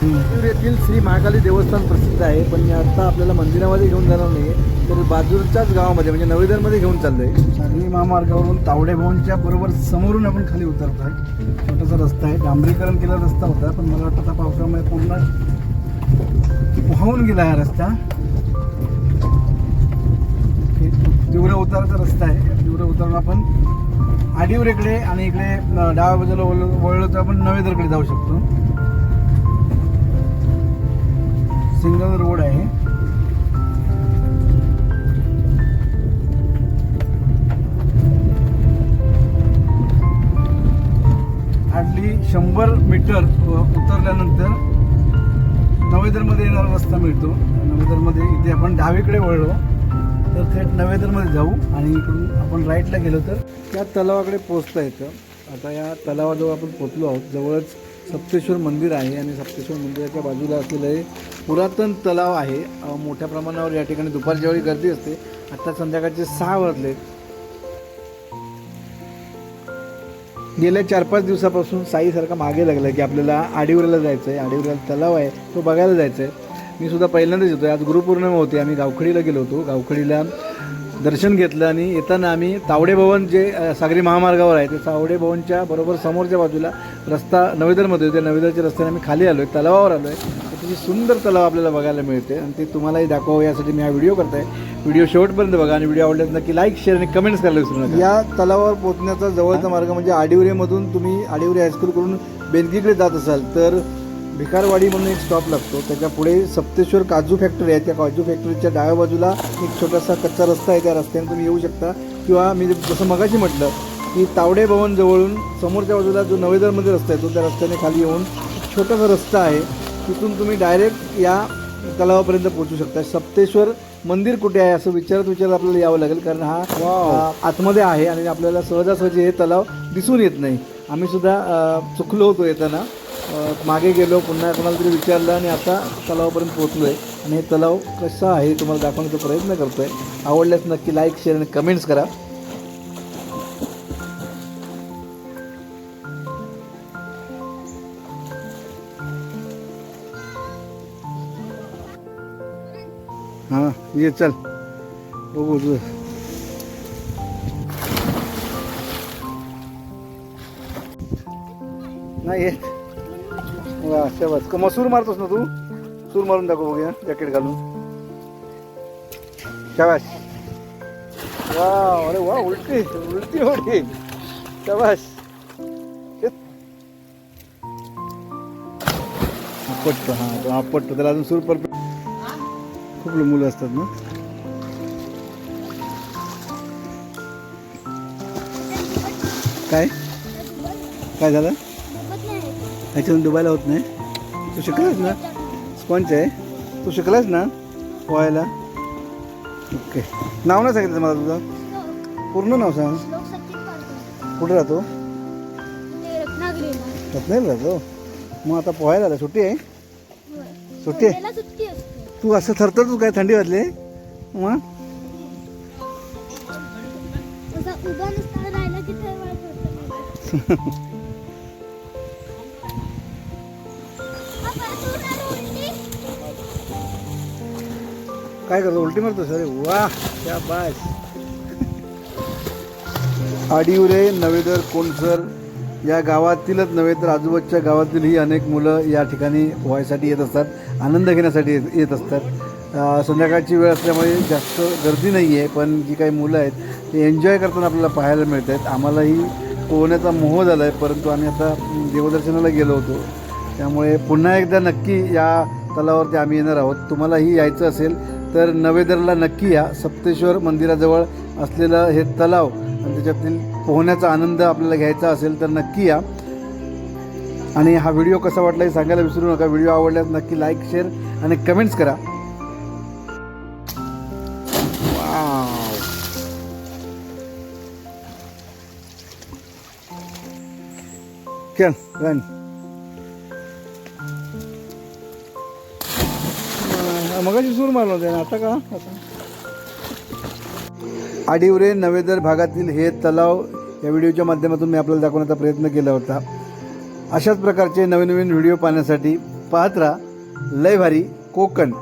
शिरूर येथील श्री महाकाली देवस्थान प्रसिद्ध आहे पण मी आता आपल्याला मंदिरामध्ये घेऊन जाणार नाही तर बाजूच्याच गावामध्ये म्हणजे नवेदरमध्ये घेऊन चाललोय. सांगली महामार्गावरून तावडे भवनच्या बरोबर समोरून आपण खाली उतरतो आहे छोटासा रस्ता आहे. डांबरीकरण केलेला रस्ता होता पण मला वाटतं पावसामुळे पूर्ण वाहून गेला हा रस्ता. तीव्र उताराचा रस्ता आहे. तीव्र उतारून आपण आडिवरेकडे आणि इकडे डाव्या बाजूला वळलो वळलो तर आपण नवेदरकडे जाऊ शकतो. सिंगल रोड आहे. हार्डली शंभर मीटर उतरल्यानंतर नवेदरमध्ये येणारा रस्ता मिळतो. नवेदरमध्ये इथे आपण डावीकडे वळलो तर थेट नवेदरमध्ये जाऊ आणि इकडून आपण राईटला गेलो तर त्या तलावाकडे पोचता येतं. आता या तलावाजवळ आपण पोचलो आहोत. जवळच सप्तेश्वर मंदिर आहे आणि सप्तेश्वर मंदिराच्या बाजूला असलेलं हे पुरातन तलाव आहे. मोठ्या प्रमाणावर या ठिकाणी दुपारच्या वेळी गर्दी असते. आता संध्याकाळचे सहा वाजले. गेल्या चार पाच दिवसापासून साईसारखा मागे लागला की आपल्याला आडिवऱ्याला जायचं आहे आडिवऱ्याला तलाव आहे. तो बघायला जायचं आहे मी सुद्धा पहिल्यांदाच येतो आज गुरुपौर्णिमा होती. आम्ही गावखडीला गेलो होतो. गावखडीला दर्शन घेतलं आणि येताना आम्ही तावडे भवन जे सागरी महामार्गावर आहे ते तावडे भवनच्या बरोबर समोरच्या बाजूला रस्ता नवेदरमध्ये होते. नवेदरच्या रस्त्याने आम्ही खाली आलो आहे तलावावर आलो आहे अतिशय सुंदर तलाव आपल्याला बघायला मिळते. आणि ते तुम्हालाही दाखवावं यासाठी मी हा व्हिडिओ करताय. व्हिडिओ शेवटपर्यंत बघा आणि व्हिडिओ आवडल्यास नक्की लाईक शेअर आणि कमेंट्स करायला विसरू नका. या तलावावर पोहोचण्याचा जवळचा मार्ग म्हणजे आडिवरेमधून तुम्ही आडिवरे हायस्कूलकडून बेनकीकडे जात असाल तर भिकारवाडी म्हणून एक स्टॉप लागतो. त्याच्या पुढे सप्तेश्वर काजू फॅक्टरी आहे. त्या काजू फॅक्टरीच्या डाव्या बाजूला एक छोटासा कच्चा रस्ता आहे. त्या रस्त्याने तुम्ही येऊ शकता. किंवा मी जसं मगाशी म्हटलं की तावडे भवन जवळून समोरच्या बाजूला जो नवेदरमध्ये रस्ता आहे तो त्या रस्त्याने खाली येऊन छोटासा रस्ता आहे. तिथून तुम्ही डायरेक्ट या तलावापर्यंत पोहोचू शकता. सप्तेश्वर मंदिर कुठे आहे असं विचारत विचारत आपल्याला यावं लागेल. कारण हा आतमध्ये आहे आणि आपल्याला सहजासहजी हे तलाव दिसून येत नाही. आम्ही सुद्धा चुकलो होतो येताना. मागे गेलो पुन्हा कोणाला तरी विचारलं आणि आता तलावापर्यंत पोहोचलो आहे आणि हे तलाव कसा आहे हे तुम्हाला दाखवण्याचा प्रयत्न करतो आहे आवडल्यास नक्की लाईक शेअर आणि कमेंट्स करा. हां ये चल. बघू तुझं. नाही वा शाबास का सूर मारतोस ना तू? सूर मारून दाखव बघूया जॅकेट घालून. शाबास. वा अरे वा उलटी उलटी होती शाबास. शेत. आपटतो हां तो आपटतो त्याला अजून सूर परफेक्ट खूप मुलं असतात ना? काय? काय झालं? ह्याच्यातून डुबायला होत नाही. तू शिकलास ना? स्पंच आहे. तू शिकलास ना? पोहायला? ओके. नाव नाही सांगितलं मला तुझं? पूर्ण नाव सांग. कुठे राहतो? रत्नागिरी राहतो? मग आता पोहायला आला. सुट्टी आहे? सुट्टी आहे? तू असं थरथर तू काय थंडी वाजली? मग? काय करतो? उलटी मारतो सर वा त्या बास आडिवरे नवेदर कोणसर या गावातीलच नव्हे तर आजूबाजूच्या गावातीलही अनेक मुलं या ठिकाणी पोहायसाठी येत असतात आनंद घेण्यासाठी येत येत असतात. संध्याकाळची वेळ असल्यामुळे जास्त गर्दी नाही आहे पण जी काही मुलं आहेत ते एन्जॉय करताना आपल्याला पाहायला मिळत आहेत आम्हालाही पोहण्याचा मोह झाला आहे परंतु आम्ही आता देवदर्शनाला गेलो होतो. त्यामुळे पुन्हा एकदा नक्की या तलावावरती आम्ही येणार आहोत. तुम्हालाही यायचं असेल तर नवेदरला नक्की या. सप्तेश्वर मंदिराजवळ असलेलं हे तलाव आणि त्याच्यातील पोहण्याचा आनंद आपल्याला घ्यायचा असेल तर नक्की या. आणि हा व्हिडिओ कसा वाटला हे सांगायला विसरू नका. व्हिडिओ आवडल्यास नक्की लाईक शेअर आणि कमेंट्स करा. वाव. मगाशी सूर मारला होता ना आता का? आता. आडिवरे नवेदर भागातील हे तलाव या व्हिडिओच्या माध्यमातून मी आपल्याला दाखवण्याचा प्रयत्न केला होता. अशाच प्रकारचे नवीन नवीन व्हिडिओ पाहण्यासाठी पाहत राहा. लय भारी कोकण.